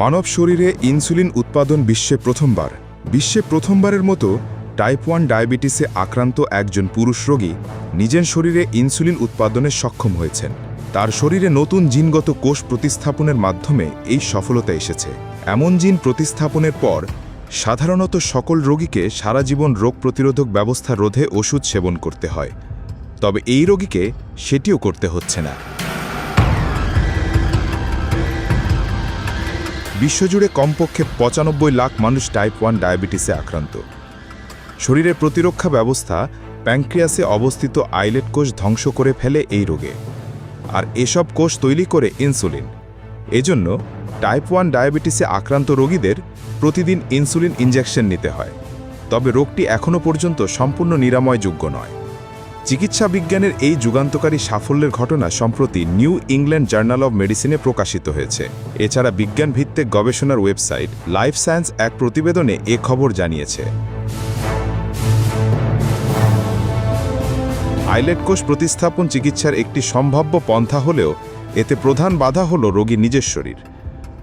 মানব শরীরে ইনসুলিন উৎপাদন বিশ্বে প্রথমবার। বিশ্বে প্রথমবারের মতো টাইপ ওয়ান ডায়াবেটিসে আক্রান্ত একজন পুরুষ রোগী নিজের শরীরে ইনসুলিন উৎপাদনে সক্ষম হয়েছেন। তার শরীরে নতুন জিনগত কোষ প্রতিস্থাপনের মাধ্যমে এই সফলতা এসেছে। এমন জিন প্রতিস্থাপনের পর সাধারণত সকল রোগীকে সারা জীবন রোগ প্রতিরোধক ব্যবস্থা রোধে ওষুধ সেবন করতে হয়। তবে এই রোগীকে সেটিও করতে হচ্ছে না। বিশ্বজুড়ে কমপক্ষে পঁচানব্বই লাখ মানুষ টাইপ ওয়ান ডায়াবেটিসে আক্রান্ত। শরীরের প্রতিরক্ষা ব্যবস্থা প্যাঙ্ক্রিয়াসে অবস্থিত আইলেট কোষ ধ্বংস করে ফেলে এই রোগে। আর এসব কোষ তৈরি করে ইনসুলিন এজন্য টাইপ ওয়ান ডায়াবেটিসে আক্রান্ত রোগীদের প্রতিদিন ইনসুলিন ইনজেকশন নিতে হয়। তবে রোগটি এখনও পর্যন্ত সম্পূর্ণ নিরাময়যোগ্য নয়। চিকিৎসা বিজ্ঞানের এই যুগান্তকারী সাফল্যের ঘটনা সম্প্রতি নিউ ইংল্যান্ড জার্নাল অব মেডিসিনে প্রকাশিত হয়েছে। এছাড়া বিজ্ঞান ভিত্তিক গবেষণার ওয়েবসাইট লাইফ সায়েন্স এক প্রতিবেদনে এ খবর জানিয়েছে। আইলেট কোষ প্রতিস্থাপন চিকিৎসার একটি সম্ভাব্য পন্থা হলেও এতে প্রধান বাধা হল রোগী নিজের শরীর।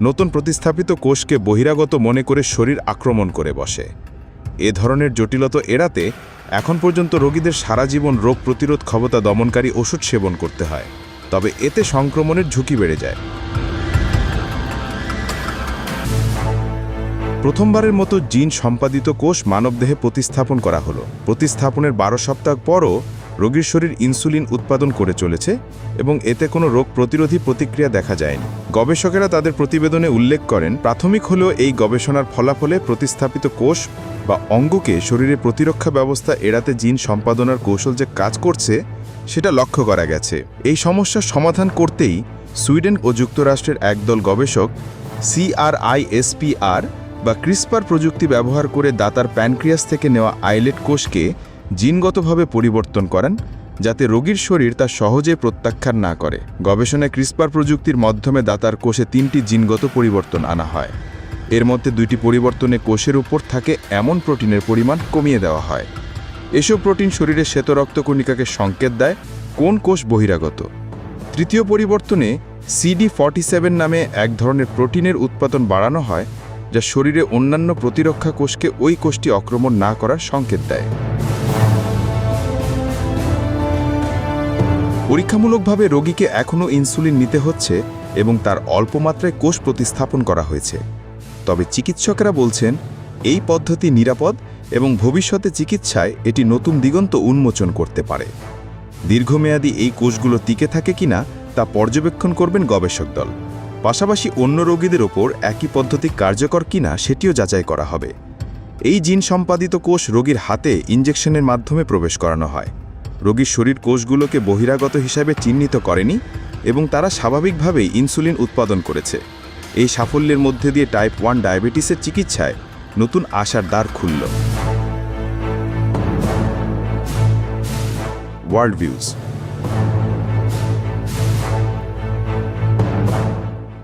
নতুন প্রতিস্থাপিত কোষকে বহিরাগত মনে করে শরীর আক্রমণ করে বসে। এ ধরনের জটিলতা এড়াতে এখন পর্যন্ত রোগীদের সারা জীবন রোগ প্রতিরোধ ক্ষমতা দমনকারী ওষুধ সেবন করতে হয়। তবে এতে সংক্রমণের ঝুঁকি বেড়ে যায়। প্রথমবারের মতো জিন সম্পাদিত কোষ মানবদেহে প্রতিস্থাপন করা হলো। প্রতিস্থাপনের বারো সপ্তাহ পরও রোগীর শরীর ইনসুলিন উৎপাদন করে চলেছে এবং এতে কোনো রোগ প্রতিরোধী প্রতিক্রিয়া দেখা যায়নি। গবেষকেরা তাদের প্রতিবেদনে উল্লেখ করেন, প্রাথমিক হলেও এই গবেষণার ফলাফলে প্রতিস্থাপিত কোষ বা অঙ্গকে শরীরে প্রতিরক্ষা ব্যবস্থা এড়াতে জিন সম্পাদনার কৌশল যে কাজ করছে, সেটা লক্ষ্য করা গেছে। এই সমস্যার সমাধান করতেই সুইডেন ও যুক্তরাষ্ট্রের একদল গবেষক, সিআরআইএসপিআর, বা ক্রিসপার প্রযুক্তি ব্যবহার করে দাতার প্যানক্রিয়াস থেকে নেওয়া আইলেট কোষকে জিনগতভাবে পরিবর্তন করেন, যাতে রোগীর শরীর তা সহজে প্রত্যাখ্যান না করে। গবেষণায় ক্রিসপার প্রযুক্তির মাধ্যমে দাতার কোষে তিনটি জিনগত পরিবর্তন আনা হয়। এর মধ্যে দুইটি পরিবর্তনে কোষের উপর থাকে এমন প্রোটিনের পরিমাণ কমিয়ে দেওয়া হয়। এসব প্রোটিন শরীরে শ্বেত রক্তকণিকাকে সংকেত দেয়, কোন কোষ বহিরাগত। তৃতীয় পরিবর্তনে সিডি ফর্টি সেভেন নামে এক ধরনের প্রোটিনের উৎপাদন বাড়ানো হয়, যা শরীরে অন্যান্য প্রতিরক্ষা কোষকে ওই কোষটি আক্রমণ না করার সংকেত দেয়। পরীক্ষামূলকভাবে রোগীকে এখনও ইনসুলিন নিতে হচ্ছে এবং তার অল্প মাত্রায় কোষ প্রতিস্থাপন করা হয়েছে। তবে চিকিৎসকরা বলছেন, এই পদ্ধতি নিরাপদ এবং ভবিষ্যতে চিকিৎসায় এটি নতুন দিগন্ত উন্মোচন করতে পারে। দীর্ঘমেয়াদী এই কোষগুলো টিকে থাকে কিনা তা পর্যবেক্ষণ করবেন গবেষক দল। পাশাপাশি অন্য রোগীদের ওপর একই পদ্ধতি কার্যকর কিনা সেটিও যাচাই করা হবে। এই জিন সম্পাদিত কোষ রোগীর হাতে ইনজেকশনের মাধ্যমে প্রবেশ করানো হয়। রোগীর শরীর কোষগুলোকে বহিরাগত হিসাবে চিহ্নিত করেনি এবং তারা স্বাভাবিকভাবেই ইনসুলিন উৎপাদন করেছে। এই সাফল্যের মধ্যে দিয়ে টাইপ ওয়ান ডায়াবেটিসের চিকিৎসায় নতুন আশার দ্বার খুলল। World views